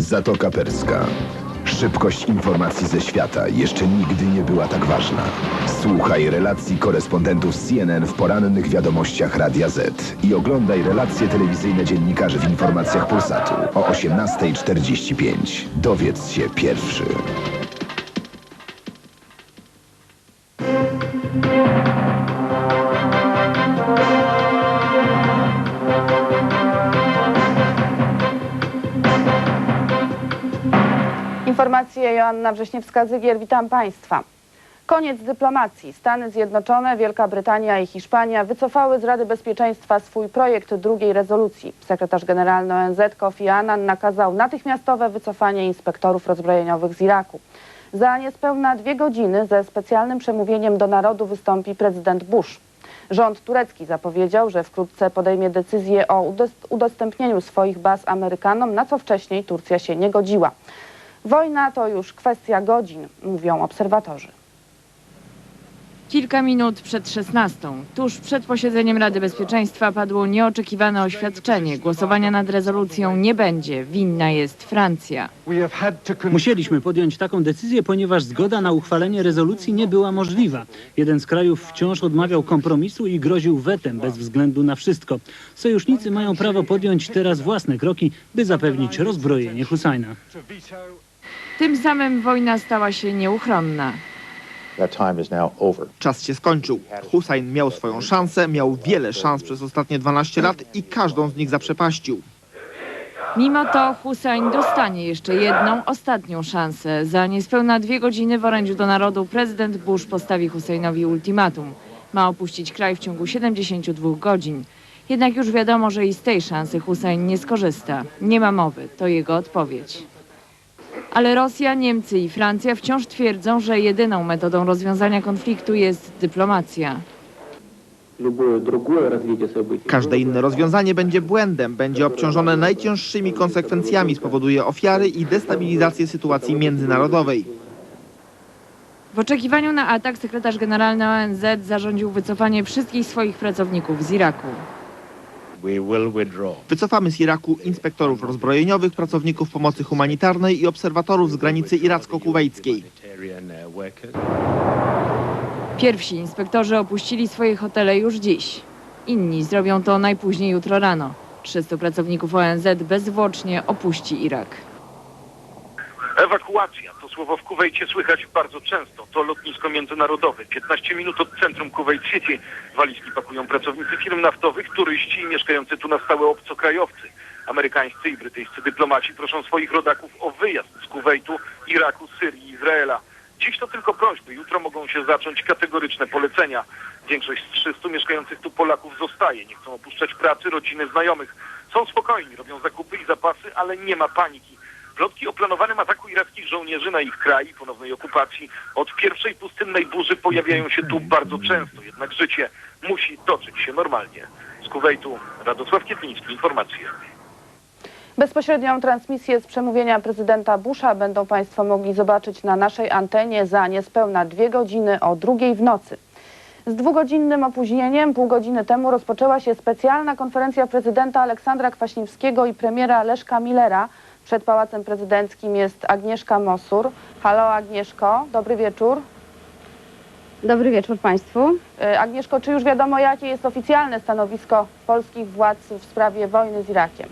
Zatoka Perska. Szybkość informacji ze świata jeszcze nigdy nie była tak ważna. Słuchaj relacji korespondentów CNN w porannych wiadomościach Radia Z i oglądaj relacje telewizyjne dziennikarzy w informacjach Polsatu o 18.45. Dowiedz się pierwszy. Informacje Joanna Wrześniewska-Zygier, witam Państwa. Koniec dyplomacji. Stany Zjednoczone, Wielka Brytania i Hiszpania wycofały z Rady Bezpieczeństwa swój projekt drugiej rezolucji. Sekretarz generalny ONZ Kofi Annan nakazał natychmiastowe wycofanie inspektorów rozbrojeniowych z Iraku. Za niespełna dwie godziny ze specjalnym przemówieniem do narodu wystąpi prezydent Bush. Rząd turecki zapowiedział, że wkrótce podejmie decyzję o udos- udostępnieniu swoich baz Amerykanom, na co wcześniej Turcja się nie godziła. Wojna to już kwestia godzin, mówią obserwatorzy. Kilka minut przed 16, tuż przed posiedzeniem Rady Bezpieczeństwa padło nieoczekiwane oświadczenie. Głosowania nad rezolucją nie będzie. Winna jest Francja. Musieliśmy podjąć taką decyzję, ponieważ zgoda na uchwalenie rezolucji nie była możliwa. Jeden z krajów wciąż odmawiał kompromisu i groził wetem bez względu na wszystko. Sojusznicy mają prawo podjąć teraz własne kroki, by zapewnić rozbrojenie Husajna. Tym samym wojna stała się nieuchronna. Czas się skończył. Hussein miał swoją szansę, miał wiele szans przez ostatnie 12 lat i każdą z nich zaprzepaścił. Mimo to Hussein dostanie jeszcze jedną, ostatnią szansę. Za niespełna dwie godziny w orędziu do narodu prezydent Bush postawi Husseinowi ultimatum. Ma opuścić kraj w ciągu 72 godzin. Jednak już wiadomo, że i z tej szansy Hussein nie skorzysta. Nie ma mowy, to jego odpowiedź. Ale Rosja, Niemcy i Francja wciąż twierdzą, że jedyną metodą rozwiązania konfliktu jest dyplomacja. Każde inne rozwiązanie będzie błędem, będzie obciążone najcięższymi konsekwencjami, spowoduje ofiary i destabilizację sytuacji międzynarodowej. W oczekiwaniu na atak sekretarz generalny ONZ zarządził wycofanie wszystkich swoich pracowników z Iraku. Wycofamy z Iraku inspektorów rozbrojeniowych, pracowników pomocy humanitarnej i obserwatorów z granicy iracko-kuwejskiej. Pierwsi inspektorzy opuścili swoje hotele już dziś. Inni zrobią to najpóźniej jutro rano. 300 pracowników ONZ bezzwłocznie opuści Irak. Ewakuacja to słowo w Kuwejcie słychać bardzo często. To lotnisko międzynarodowe. 15 minut od centrum Kuwait City. Walizki pakują pracownicy firm naftowych, turyści i mieszkający tu na stałe obcokrajowcy. Amerykańscy i brytyjscy dyplomaci proszą swoich rodaków o wyjazd z Kuwejtu, Iraku, Syrii Izraela. Dziś to tylko prośby, jutro mogą się zacząć kategoryczne polecenia. Większość z 300 mieszkających tu Polaków zostaje, nie chcą opuszczać pracy, rodziny, znajomych. Są spokojni, robią zakupy i zapasy, ale nie ma paniki. Plotki o planowanym ataku irackich żołnierzy na ich kraj i ponownej okupacji od pierwszej pustynnej burzy pojawiają się tu bardzo często, jednak życie musi toczyć się normalnie. Z Kuwejtu Radosław Kietliński, informacje. Bezpośrednią transmisję z przemówienia prezydenta Busha będą Państwo mogli zobaczyć na naszej antenie za niespełna dwie godziny o drugiej w nocy. Z dwugodzinnym opóźnieniem pół godziny temu rozpoczęła się specjalna konferencja prezydenta Aleksandra Kwaśniewskiego i premiera Leszka Millera. Przed Pałacem Prezydenckim jest Agnieszka Mosur. Halo Agnieszko, dobry wieczór. Dobry wieczór Państwu. Y, Agnieszko, czy już wiadomo jakie jest oficjalne stanowisko polskich władz w sprawie wojny z Irakiem?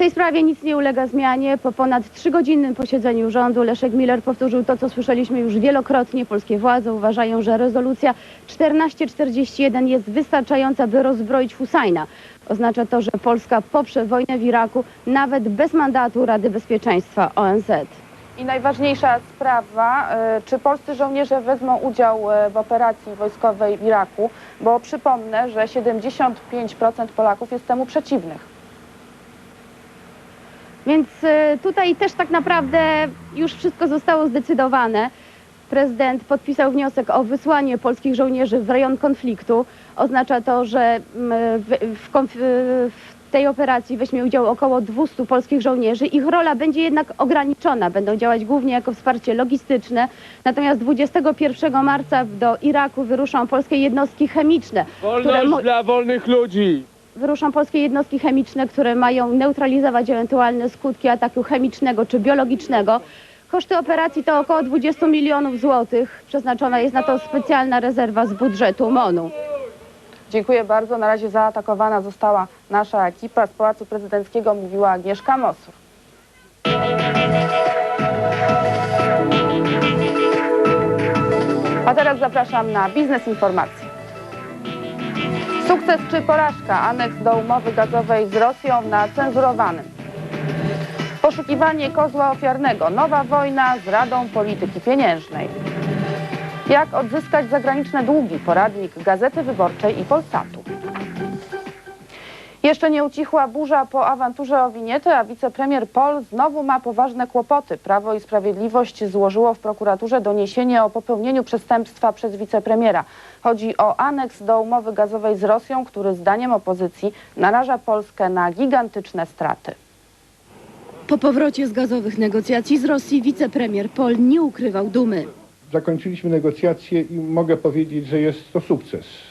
Tej sprawie nic nie ulega zmianie. Po ponad trzygodzinnym posiedzeniu rządu Leszek Miller powtórzył to, co słyszeliśmy już wielokrotnie. Polskie władze uważają, że rezolucja 1441 jest wystarczająca, by rozbroić Husajna. Oznacza to, że Polska poprze wojnę w Iraku nawet bez mandatu Rady Bezpieczeństwa ONZ. I najważniejsza sprawa, y, czy polscy żołnierze wezmą udział y, w operacji wojskowej w Iraku, bo przypomnę, że 75% Polaków jest temu przeciwnych. Więc y, tutaj też tak naprawdę już wszystko zostało zdecydowane. Prezydent podpisał wniosek o wysłanie polskich żołnierzy w rejon konfliktu. Oznacza to, że mm, w, w, konf- w tej operacji weźmie udział około 200 polskich żołnierzy. Ich rola będzie jednak ograniczona. Będą działać głównie jako wsparcie logistyczne. Natomiast 21 marca do Iraku wyruszą polskie jednostki chemiczne. Wolność mo- dla wolnych ludzi! Wyruszą polskie jednostki chemiczne, które mają neutralizować ewentualne skutki ataku chemicznego czy biologicznego. Koszty operacji to około 20 milionów złotych. Przeznaczona jest na to specjalna rezerwa z budżetu MONU. Dziękuję bardzo. Na razie zaatakowana została nasza ekipa. Z Pałacu Prezydenckiego mówiła Agnieszka Mosur. A teraz zapraszam na biznes informacji. Sukces czy porażka? Aneks do umowy gazowej z Rosją na cenzurowanym. Poszukiwanie kozła ofiarnego. Nowa wojna z Radą Polityki Pieniężnej. Jak odzyskać zagraniczne długi? Poradnik Gazety Wyborczej i Polsatu. Jeszcze nie ucichła burza po awanturze o winietę, a wicepremier Pol znowu ma poważne kłopoty. Prawo i Sprawiedliwość złożyło w prokuraturze doniesienie o popełnieniu przestępstwa przez wicepremiera. Chodzi o aneks do umowy gazowej z Rosją, który zdaniem opozycji naraża Polskę na gigantyczne straty. Po powrocie z gazowych negocjacji z Rosji wicepremier Pol nie ukrywał dumy. Zakończyliśmy negocjacje i mogę powiedzieć, że jest to sukces.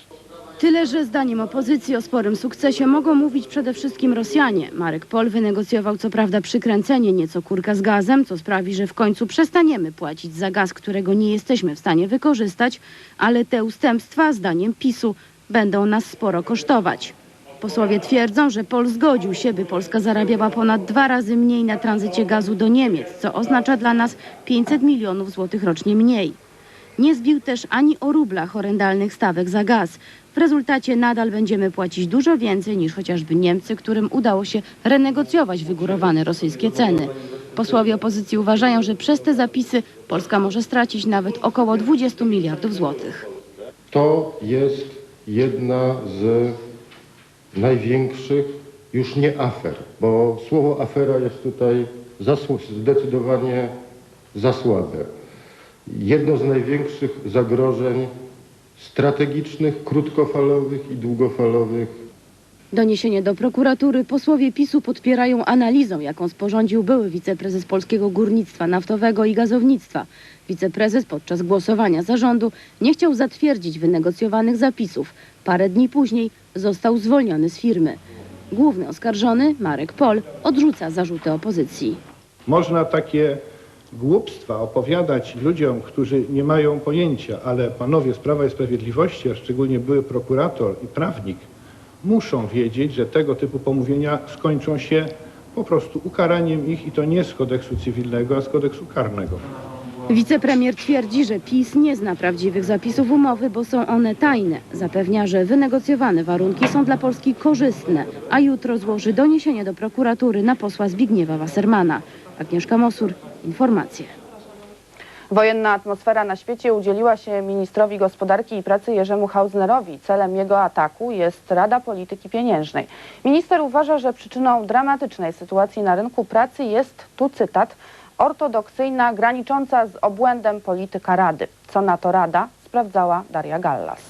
Tyle, że zdaniem opozycji o sporym sukcesie mogą mówić przede wszystkim Rosjanie. Marek Pol wynegocjował co prawda przykręcenie nieco kurka z gazem, co sprawi, że w końcu przestaniemy płacić za gaz, którego nie jesteśmy w stanie wykorzystać, ale te ustępstwa, zdaniem PiSu, będą nas sporo kosztować. Posłowie twierdzą, że Pol zgodził się, by Polska zarabiała ponad dwa razy mniej na tranzycie gazu do Niemiec, co oznacza dla nas 500 milionów złotych rocznie mniej. Nie zbił też ani o rublach horrendalnych stawek za gaz. Rezultacie nadal będziemy płacić dużo więcej niż chociażby Niemcy, którym udało się renegocjować wygórowane rosyjskie ceny. Posłowie opozycji uważają, że przez te zapisy Polska może stracić nawet około 20 miliardów złotych. To jest jedna z największych, już nie afer, bo słowo afera jest tutaj zdecydowanie za słabe. Jedno z największych zagrożeń strategicznych, krótkofalowych i długofalowych Doniesienie do prokuratury posłowie PiSu podpierają analizą, jaką sporządził były wiceprezes Polskiego Górnictwa Naftowego i Gazownictwa. Wiceprezes podczas głosowania zarządu nie chciał zatwierdzić wynegocjowanych zapisów. Parę dni później został zwolniony z firmy. Główny oskarżony, Marek Pol, odrzuca zarzuty opozycji. Można takie głupstwa opowiadać ludziom, którzy nie mają pojęcia, ale panowie z Prawa i Sprawiedliwości, a szczególnie były prokurator i prawnik, muszą wiedzieć, że tego typu pomówienia skończą się po prostu ukaraniem ich i to nie z kodeksu cywilnego, a z kodeksu karnego. Wicepremier twierdzi, że PiS nie zna prawdziwych zapisów umowy, bo są one tajne. Zapewnia, że wynegocjowane warunki są dla Polski korzystne, a jutro złoży doniesienie do prokuratury na posła Zbigniewa Wassermana. Agnieszka Mosur, informacje. Wojenna atmosfera na świecie udzieliła się ministrowi gospodarki i pracy Jerzemu Hausnerowi. Celem jego ataku jest Rada Polityki Pieniężnej. Minister uważa, że przyczyną dramatycznej sytuacji na rynku pracy jest, tu cytat, ortodoksyjna, granicząca z obłędem polityka Rady. Co na to Rada? Sprawdzała Daria Gallas.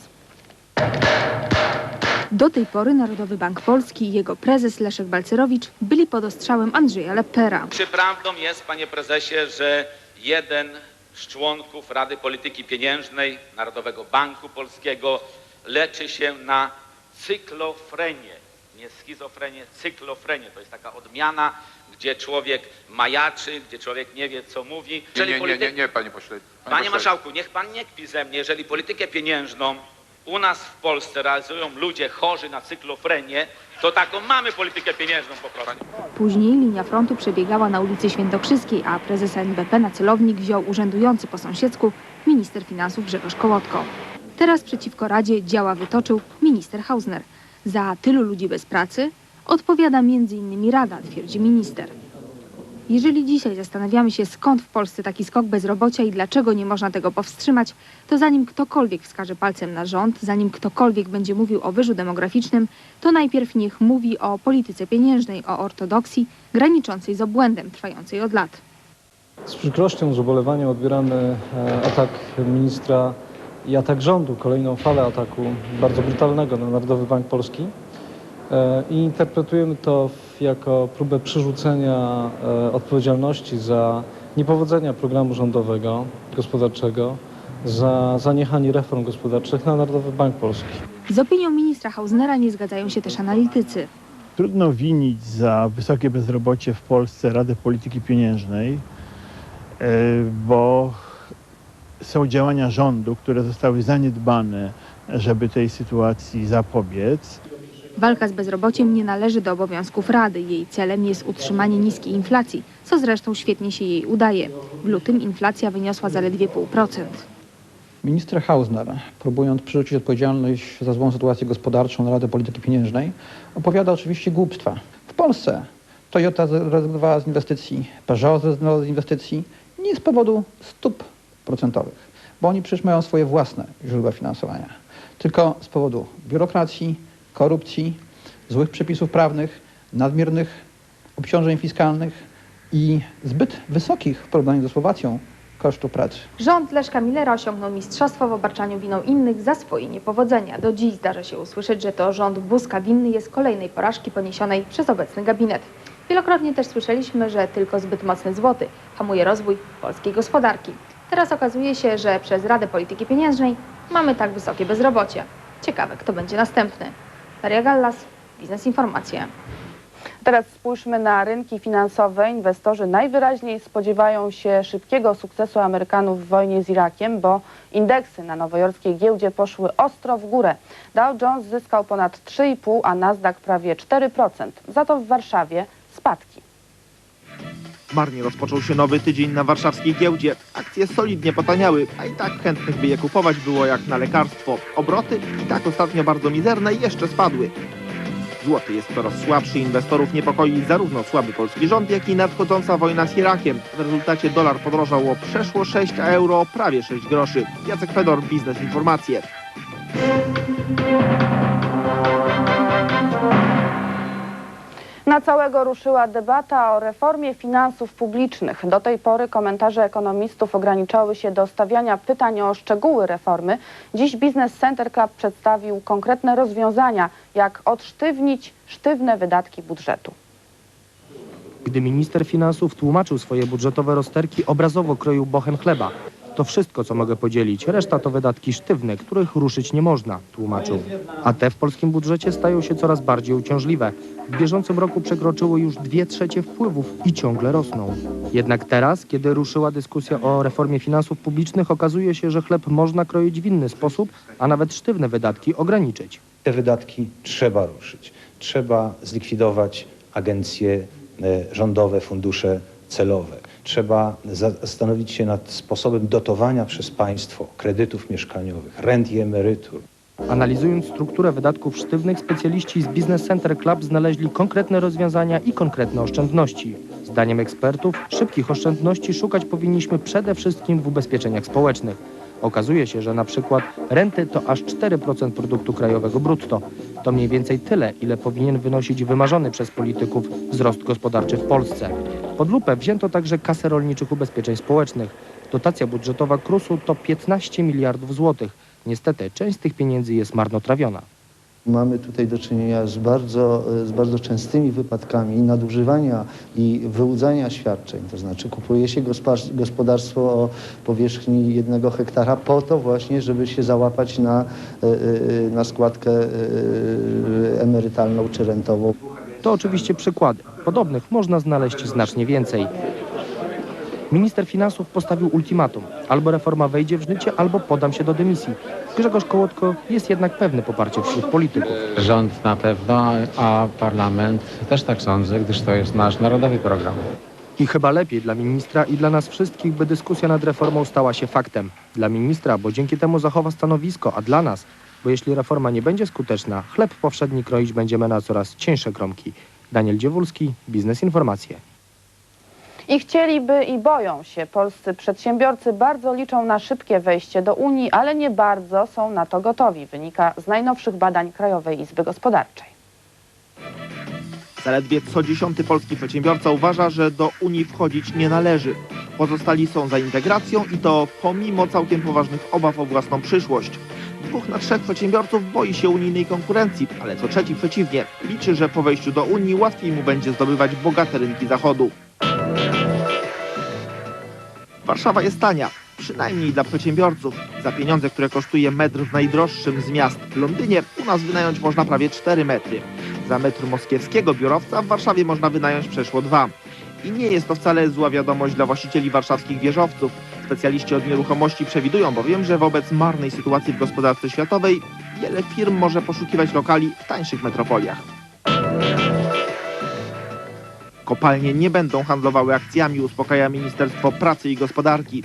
Do tej pory Narodowy Bank Polski i jego prezes Leszek Balcerowicz byli pod ostrzałem Andrzeja Lepera. Czy prawdą jest, panie prezesie, że jeden z członków Rady Polityki Pieniężnej Narodowego Banku Polskiego leczy się na cyklofrenię? Nie schizofrenię, cyklofrenię. To jest taka odmiana, gdzie człowiek majaczy, gdzie człowiek nie wie, co mówi. Nie, nie, nie, polityk- nie, nie, panie pośle. Panie pośle. marszałku, niech pan nie kpi ze mnie, jeżeli politykę pieniężną u nas w Polsce realizują ludzie chorzy na cyklofrenię, to taką mamy politykę pieniężną po prostu. Później linia frontu przebiegała na ulicy Świętokrzyskiej, a prezes NBP na celownik wziął urzędujący po sąsiedzku minister finansów Grzegorz Kołotko. Teraz przeciwko Radzie działa wytoczył minister Hausner. Za tylu ludzi bez pracy odpowiada m.in. Rada, twierdzi minister. Jeżeli dzisiaj zastanawiamy się, skąd w Polsce taki skok bezrobocia i dlaczego nie można tego powstrzymać, to zanim ktokolwiek wskaże palcem na rząd, zanim ktokolwiek będzie mówił o wyżu demograficznym, to najpierw niech mówi o polityce pieniężnej, o ortodoksji graniczącej z obłędem trwającej od lat. Z przykrością, z ubolewaniem odbieramy e, atak ministra i atak rządu, kolejną falę ataku bardzo brutalnego na Narodowy Bank Polski E, i interpretujemy to w- jako próbę przerzucenia e, odpowiedzialności za niepowodzenia programu rządowego gospodarczego za zaniechanie reform gospodarczych na Narodowy Bank Polski. Z opinią ministra Hausnera nie zgadzają się też analitycy. Trudno winić za wysokie bezrobocie w Polsce Radę Polityki Pieniężnej, e, bo są działania rządu, które zostały zaniedbane, żeby tej sytuacji zapobiec. Walka z bezrobociem nie należy do obowiązków Rady. Jej celem jest utrzymanie niskiej inflacji, co zresztą świetnie się jej udaje. W lutym inflacja wyniosła zaledwie 0,5%. Minister Hausner, próbując przerzucić odpowiedzialność za złą sytuację gospodarczą na Radę Polityki Pieniężnej, opowiada oczywiście głupstwa. W Polsce Toyota zrezygnowała z inwestycji, Peugeot zrezygnował z inwestycji nie z powodu stóp procentowych, bo oni przecież mają swoje własne źródła finansowania, tylko z powodu biurokracji, korupcji, złych przepisów prawnych, nadmiernych obciążeń fiskalnych i zbyt wysokich w porównaniu ze Słowacją kosztów pracy. Rząd Leszka Millera osiągnął mistrzostwo w obarczaniu winą innych za swoje niepowodzenia. Do dziś zdarza się usłyszeć, że to rząd Buzka winny jest kolejnej porażki poniesionej przez obecny gabinet. Wielokrotnie też słyszeliśmy, że tylko zbyt mocny złoty hamuje rozwój polskiej gospodarki. Teraz okazuje się, że przez Radę Polityki Pieniężnej mamy tak wysokie bezrobocie. Ciekawe, kto będzie następny. Daria Gallas, Biznes Informacje. Teraz spójrzmy na rynki finansowe. Inwestorzy najwyraźniej spodziewają się szybkiego sukcesu Amerykanów w wojnie z Irakiem, bo indeksy na nowojorskiej giełdzie poszły ostro w górę. Dow Jones zyskał ponad 3,5, a Nasdaq prawie 4%. Za to w Warszawie spadki. Marnie rozpoczął się nowy tydzień na warszawskiej giełdzie. Akcje solidnie potaniały, a i tak chętnych by je kupować było jak na lekarstwo. Obroty i tak ostatnio bardzo mizerne jeszcze spadły. Złoty jest coraz słabszy, inwestorów niepokoi zarówno słaby polski rząd, jak i nadchodząca wojna z Irakiem. W rezultacie dolar podrożał o przeszło 6, a euro o prawie 6 groszy. Jacek Fedor, Biznes Informacje. Na całego ruszyła debata o reformie finansów publicznych. Do tej pory komentarze ekonomistów ograniczały się do stawiania pytań o szczegóły reformy. Dziś Business Center Club przedstawił konkretne rozwiązania, jak odsztywnić sztywne wydatki budżetu. Gdy minister finansów tłumaczył swoje budżetowe rozterki, obrazowo kroił bochem chleba. To wszystko, co mogę podzielić. Reszta to wydatki sztywne, których ruszyć nie można, tłumaczył. A te w polskim budżecie stają się coraz bardziej uciążliwe. W bieżącym roku przekroczyły już dwie trzecie wpływów i ciągle rosną. Jednak teraz, kiedy ruszyła dyskusja o reformie finansów publicznych, okazuje się, że chleb można kroić w inny sposób, a nawet sztywne wydatki ograniczyć. Te wydatki trzeba ruszyć. Trzeba zlikwidować agencje e, rządowe, fundusze celowe. Trzeba zastanowić się nad sposobem dotowania przez państwo kredytów mieszkaniowych, rent i emerytur. Analizując strukturę wydatków sztywnych, specjaliści z Business Center Club znaleźli konkretne rozwiązania i konkretne oszczędności. Zdaniem ekspertów, szybkich oszczędności szukać powinniśmy przede wszystkim w ubezpieczeniach społecznych. Okazuje się, że na przykład renty to aż 4% produktu krajowego brutto. To mniej więcej tyle, ile powinien wynosić wymarzony przez polityków wzrost gospodarczy w Polsce. Pod lupę wzięto także kasę rolniczych ubezpieczeń społecznych. Dotacja budżetowa KRUS-u to 15 miliardów złotych. Niestety, część z tych pieniędzy jest marnotrawiona. Mamy tutaj do czynienia z bardzo, z bardzo częstymi wypadkami nadużywania i wyłudzania świadczeń. To znaczy kupuje się gospodarstwo o powierzchni jednego hektara po to właśnie, żeby się załapać na, e, e, na składkę e, emerytalną czy rentową. To oczywiście przykłady. Podobnych można znaleźć znacznie więcej. Minister finansów postawił ultimatum. Albo reforma wejdzie w życie, albo podam się do dymisji. Grzegorz Kołotko jest jednak pewny poparcia wśród polityków. Rząd na pewno, a parlament też tak sądzę, gdyż to jest nasz narodowy program. I chyba lepiej dla ministra i dla nas wszystkich, by dyskusja nad reformą stała się faktem. Dla ministra, bo dzięki temu zachowa stanowisko, a dla nas, bo jeśli reforma nie będzie skuteczna, chleb powszedni kroić będziemy na coraz cieńsze kromki. Daniel Dziewulski, Biznes Informacje. I chcieliby i boją się. Polscy przedsiębiorcy bardzo liczą na szybkie wejście do Unii, ale nie bardzo są na to gotowi. Wynika z najnowszych badań Krajowej Izby Gospodarczej. Zaledwie co dziesiąty polski przedsiębiorca uważa, że do Unii wchodzić nie należy. Pozostali są za integracją i to pomimo całkiem poważnych obaw o własną przyszłość. Dwóch na trzech przedsiębiorców boi się unijnej konkurencji, ale co trzeci przeciwnie. Liczy, że po wejściu do Unii łatwiej mu będzie zdobywać bogate rynki Zachodu. Warszawa jest tania. przynajmniej dla przedsiębiorców. Za pieniądze, które kosztuje metr w najdroższym z miast Londynie, u nas wynająć można prawie 4 metry. Za metr moskiewskiego biurowca w Warszawie można wynająć przeszło dwa. I nie jest to wcale zła wiadomość dla właścicieli warszawskich wieżowców. Specjaliści od nieruchomości przewidują bowiem, że wobec marnej sytuacji w gospodarce światowej wiele firm może poszukiwać lokali w tańszych metropoliach. Kopalnie nie będą handlowały akcjami, uspokaja Ministerstwo Pracy i Gospodarki.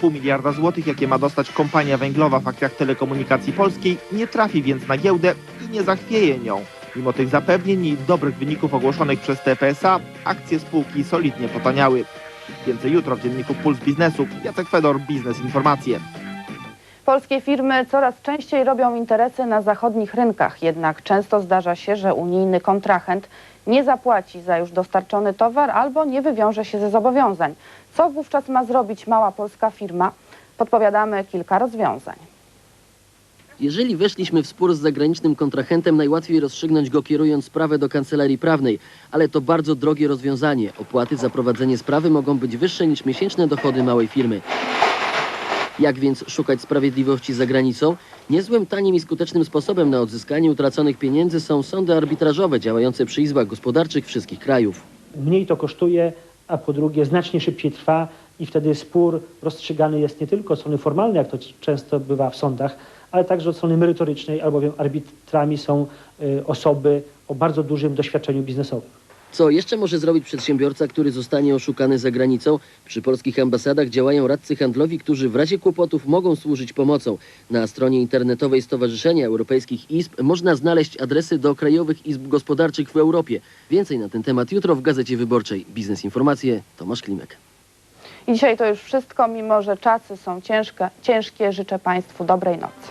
Pół miliarda złotych, jakie ma dostać kompania węglowa w akcjach telekomunikacji polskiej, nie trafi więc na giełdę i nie zachwieje nią. Mimo tych zapewnień i dobrych wyników ogłoszonych przez TPSA, akcje spółki solidnie potaniały. Więcej jutro w Dzienniku Puls Biznesu. Jacek Fedor, Biznes Informacje. Polskie firmy coraz częściej robią interesy na zachodnich rynkach, jednak często zdarza się, że unijny kontrahent nie zapłaci za już dostarczony towar albo nie wywiąże się ze zobowiązań. Co wówczas ma zrobić mała polska firma? Podpowiadamy kilka rozwiązań. Jeżeli weszliśmy w spór z zagranicznym kontrahentem, najłatwiej rozstrzygnąć go kierując sprawę do kancelarii prawnej, ale to bardzo drogie rozwiązanie. Opłaty za prowadzenie sprawy mogą być wyższe niż miesięczne dochody małej firmy. Jak więc szukać sprawiedliwości za granicą? Niezłym, tanim i skutecznym sposobem na odzyskanie utraconych pieniędzy są sądy arbitrażowe działające przy izbach gospodarczych wszystkich krajów. Mniej to kosztuje, a po drugie znacznie szybciej trwa i wtedy spór rozstrzygany jest nie tylko od strony formalnej, jak to często bywa w sądach, ale także od strony merytorycznej, albowiem arbitrami są y, osoby o bardzo dużym doświadczeniu biznesowym. Co jeszcze może zrobić przedsiębiorca, który zostanie oszukany za granicą? Przy polskich ambasadach działają radcy handlowi, którzy w razie kłopotów mogą służyć pomocą. Na stronie internetowej Stowarzyszenia Europejskich Izb można znaleźć adresy do krajowych izb gospodarczych w Europie. Więcej na ten temat jutro w Gazecie Wyborczej. Biznes Informacje, Tomasz Klimek. I dzisiaj to już wszystko, mimo że czasy są ciężkie, ciężkie życzę Państwu dobrej nocy.